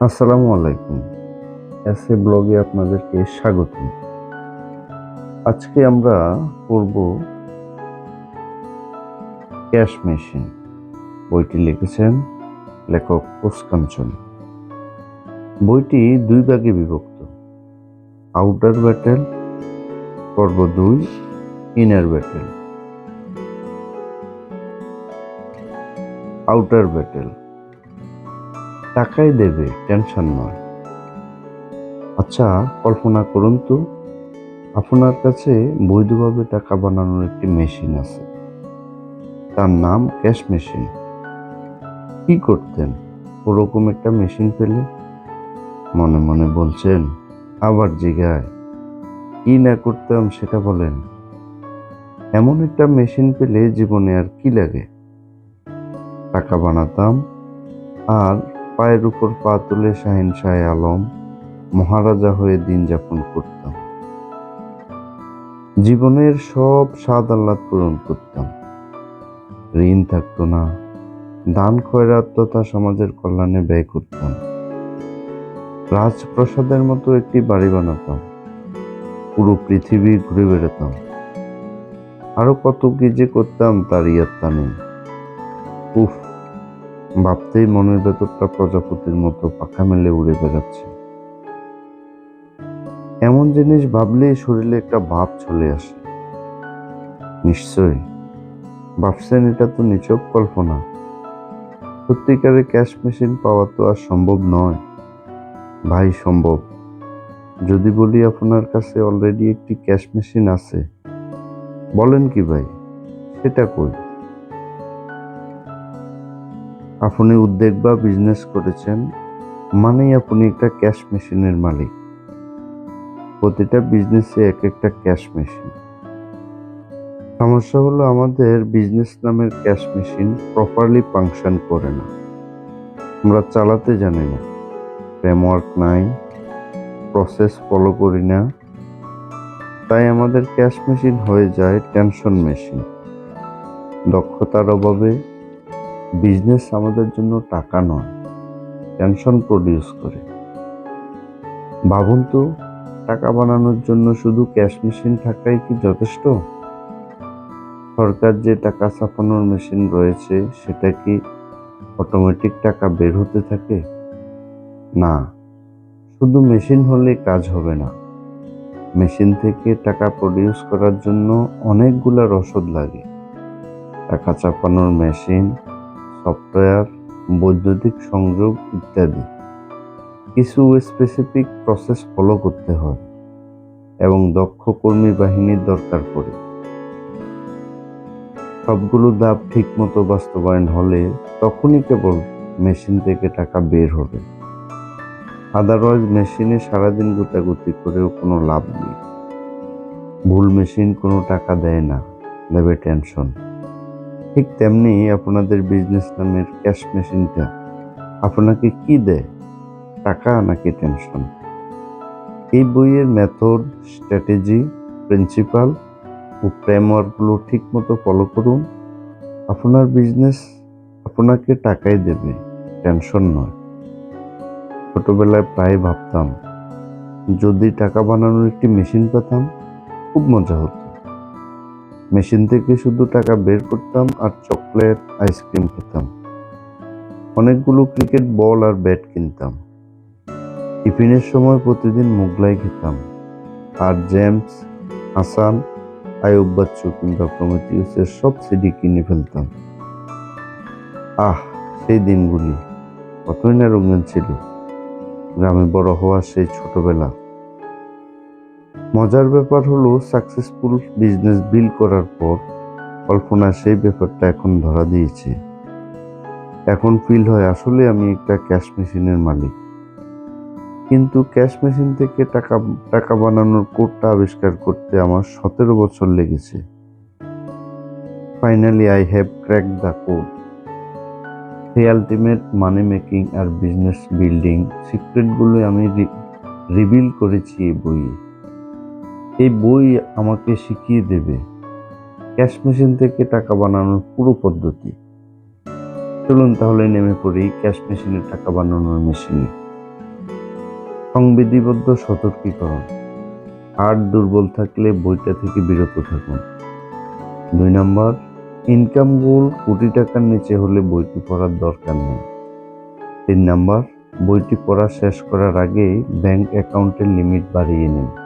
আসসালামু আলাইকুম। S A ব্লগে আপনাদেরকে স্বাগত। আজকে আমরা পড়ব ক্যাশ মেশিন। বইটি লিখেছেন লেখক পুষ্কাঞ্চন বইটি দুই ভাগে বিভক্ত। আউটার ব্যাটেল, পর্ব দুই, ইনার ব্যাটেল। Outer battle. টাকাই দেবে, টেনশন নয়। আচ্ছা কল্পনা করুন তো, আপনার কাছে বৈধভাবে টাকা বানানোর একটি মেশিন আছে। তার নাম ক্যাশ মেশিন। কি করতেন? ওরকম একটা মেশিন পেলে? মনে মনে বলছেন, আবার জিগায়। কি না করতাম সেটা বলেন। এমন একটা মেশিন পেলে জীবনে আর কি লাগে? টাকা বানাতাম আর পায়ের উপর পা তুলে শাহিন শাহ আলম, মহারাজা হয়ে দিন যাপন করতাম। জীবনের সব স্বাদ আহ্লাদ পূরণ করতাম। ঋণ থাকতো না, দান খয়রাত তথা সমাজের কল্যাণে ব্যয় করতাম। রাজপ্রসাদের মতো একটি বাড়ি বানাতাম, পুরো পৃথিবী ঘুরে বেড়াতাম। আরও কত কি যে করতাম তার ইয়াত্তা নেই। উফ ভাবতেই মনের ভেতরটা প্রজাপতির মতো পাখা মেলে উড়ে বেড়াচ্ছে। এমন জিনিস ভাবলেই শরীরে একটা ভাব চলে আসে। নিশ্চয় ভাবছেন এটা তো নিচক কল্পনা। সত্যিকারে ক্যাশ মেশিন পাওয়া তো আর সম্ভব নয়। ভাই, সম্ভব। যদি বলি আপনার কাছে অলরেডি একটি ক্যাশ মেশিন আছে, বলেন কি ভাই? সেটা কই? আপনি উদ্যোগ বা বিজনেস করেছেন, মানেই আপনি একটা ক্যাশ মেশিনের মালিক। প্রতিটা বিজনেসে এক একটা ক্যাশ মেশিন সমস্যা হলো আমাদের বিজনেস নামের ক্যাশ মেশিন প্রপারলি ফাংশন করে না। আমরা চালাতে জানি না। ফ্রেমওয়ার্ক নাই প্রসেস ফলো করি না। তাই আমাদের ক্যাশ মেশিন হয়ে যায় টেনশন মেশিন দক্ষতার অভাবে বিজনেস আমাদের জন্য টাকা নয় টেনশন প্রডিউস করে। ভাবুন তো, টাকা বানানোর জন্য শুধু ক্যাশ মেশিন থাকাই কি যথেষ্ট? সরকার যে টাকা ছাপানোর মেশিন রয়েছে, সেটা কি অটোমেটিক টাকা বের হতে থাকে? না, শুধু মেশিন হলে কাজ হবে না। মেশিন থেকে টাকা প্রডিউস করার জন্য অনেকগুলা রসদ লাগে। টাকা চাপানোর মেশিন সফটওয়্যার, বৈদ্যুতিক সংযোগ ইত্যাদি। কিছু স্পেসিফিক প্রসেস ফলো করতে হয় এবং দক্ষ কর্মী বাহিনীর দরকার পড়ে। সবগুলো দাব ঠিকমতো বাস্তবায়ন হলে তখনই কেবল মেশিন থেকে টাকা বের হবে। আদারওয়াইজ মেশিনে সারাদিন গুতাগুতি করেও কোনো লাভ নেই। ভুল মেশিন কোনো টাকা দেয় না দেবে টেনশন ঠিক তেমনি আপনাদের বিজনেস নামের ক্যাশ মেশিনটা আপনাকে কি দেয়? টাকা নাকি টেনশন এই বইয়ের মেথড স্ট্র্যাটেজি প্রিন্সিপাল ও ফ্রেমওয়ার্কগুলো ঠিক মতো ফলো করুন। আপনার বিজনেস আপনাকে টাকাই দেবে টেনশন নয়। ছোটবেলায় প্রায় ভাবতাম, যদি টাকা বানানোর একটি মেশিন পেতাম, খুব মজা হতো। মেশিন থেকে শুধু টাকা বের করতাম আর চকলেট, আইসক্রিম খেতাম। অনেকগুলো ক্রিকেট বল আর ব্যাট কিনতাম। টিফিনের সময় প্রতিদিন মুগলাই খেতাম। আর জেমস, হাসান আয়ুব বাচ্চু কিংবা প্রমিটিউসের সব সিডি কিনে ফেলতাম। আহ, সেই দিনগুলি কতই না রঙিন ছিল। গ্রামে বড় হওয়ার সেই ছোটবেলা। মজার ব্যাপার হলো সাকসেসফুল বিজনেস বিল করার পর কল্পনা সেই ব্যাপারটা এখন ধরা দিয়েছে। এখন ফিল হয় আসলে আমি একটা ক্যাশ মেশিনের মালিক। কিন্তু ক্যাশ মেশিন থেকে টাকা টাকা বানানোর কোডটা আবিষ্কার করতে আমার সতেরো বছর লেগেছে। Finally I have crack the code the ultimate money making R business building সিক্রেটগুলো আমি রিভিল করেছি এই বইয়ে। এই বই আমাকে শিখিয়ে দেবে। ক্যাশ মেশিন থেকে টাকা বানানোর পুরো পদ্ধতি। চলুন তাহলে নেমে পড়ি ক্যাশ মেশিনে টাকা বানানোর মেশিনে। সংবিধিবদ্ধ সতর্কীকরণ। হার্ট দুর্বল থাকলে বইটা থেকে বিরত থাকুন। দুই নম্বর, ইনকাম গোল কোটি টাকার নিচে হলে বইটি পড়ার দরকার নেই। তিন নম্বর, বইটি পড়া শেষ করার আগেই ব্যাংক অ্যাকাউন্টের লিমিট বাড়িয়ে নিন।